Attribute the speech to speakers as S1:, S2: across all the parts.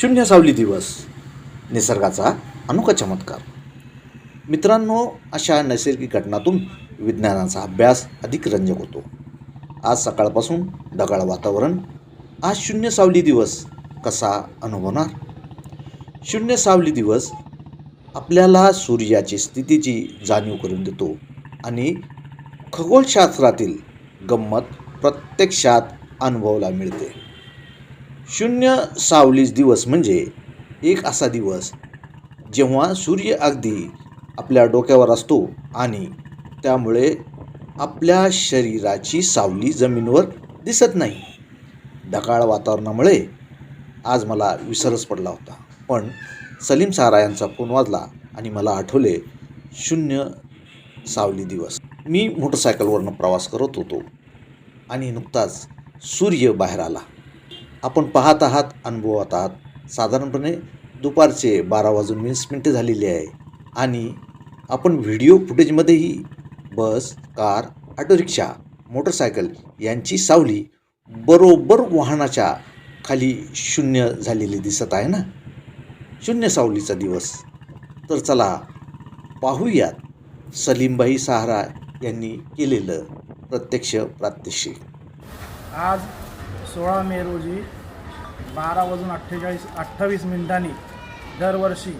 S1: शून्य सावली दिवस. निसर्गाचा अनोखा चमत्कार. मित्रांनो अशा नैसर्गिक घटनातून विज्ञानाचा अभ्यास अधिक रंजक होतो. आज सकाळपासून ढगाळ वातावरण. आज शून्य सावली दिवस कसा अनुभवणार शून्य सावली दिवस आपल्याला सूर्याची स्थितीची जाणीव करून देतो आणि खगोलशास्त्रातील गंमत प्रत्यक्षात अनुभवायला मिळते. शून्य सावलीस दिवस म्हणजे एक असा दिवस जेव्हा सूर्य अगदी आपल्या डोक्यावर असतो आणि त्यामुळे आपल्या शरीराची सावली जमिनीवर दिसत नाही. ढगाळ वातावरणामुळे आज मला विसरच पडला होता. पण सलीम सारा यांचा फोन वाजला आणि मला आठवले शून्य सावली दिवस. मी मोटरसायकलवरनं प्रवास करत होतो आणि नुकताच सूर्य बाहेर आला. आपण पाहत आहात अनुभवत आहात. साधारणपणे दुपारचे बारा वाजून वीस मिनटे झालेली आहे. आणि आपण video फुटेजमध्येही bus car auto rickshaw motorcycle यांची सावली बरोबर वाहनाच्या खाली शून्य झालेली दिसत आहे ना? शून्य सावलीचा दिवस. तर चला पाहूयात सलीमबाई सहारा यांनी केलेलं प्रत्यक्ष प्रात्यक्षिक.
S2: आज सोळा मे रोजी बारा वाजून अठ्ठेचाळीस अठ्ठावीस मिनिटांनी दरवर्षी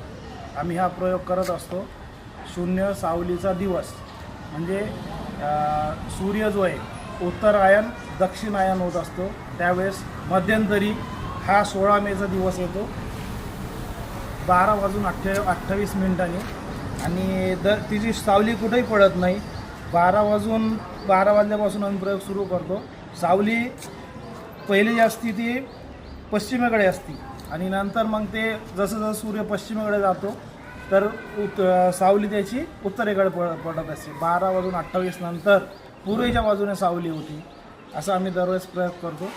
S2: आम्ही हा प्रयोग करत असतो. शून्य सावलीचा दिवस म्हणजे सूर्य जो आहे उत्तरायण दक्षिणायन होत असतो. त्यावेळेस मध्यंतरी हा सोळा मेचा दिवस येतो. बारा वाजून अठ्ठे अठ्ठावीस मिनिटांनी. आणि दर तिची सावली कुठेही पडत नाही. बारा वाजून बारा वाजल्यापासून आम्ही प्रयोग सुरू करतो. सावली पहिली जी असती ती पश्चिमेकडे असती. आणि नंतर मग ते जसं जसं सूर्य पश्चिमेकडे जातो तर उत सावली त्याची उत्तरेकडे पड पडत असते. बारा वाजून अठ्ठावीस नंतर पूर्वेच्या बाजूने सावली होती. असं आम्ही दरवेळेस प्रयोग करतो.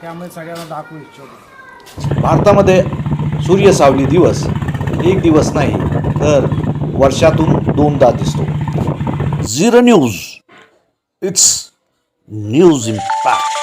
S2: त्यामुळे सगळ्यांना दाखवू इच्छितो.
S1: भारतामध्ये सूर्य सावली दिवस एक दिवस नाही तर वर्षातून दोनदा दिसतो. Zero news. It's news impact.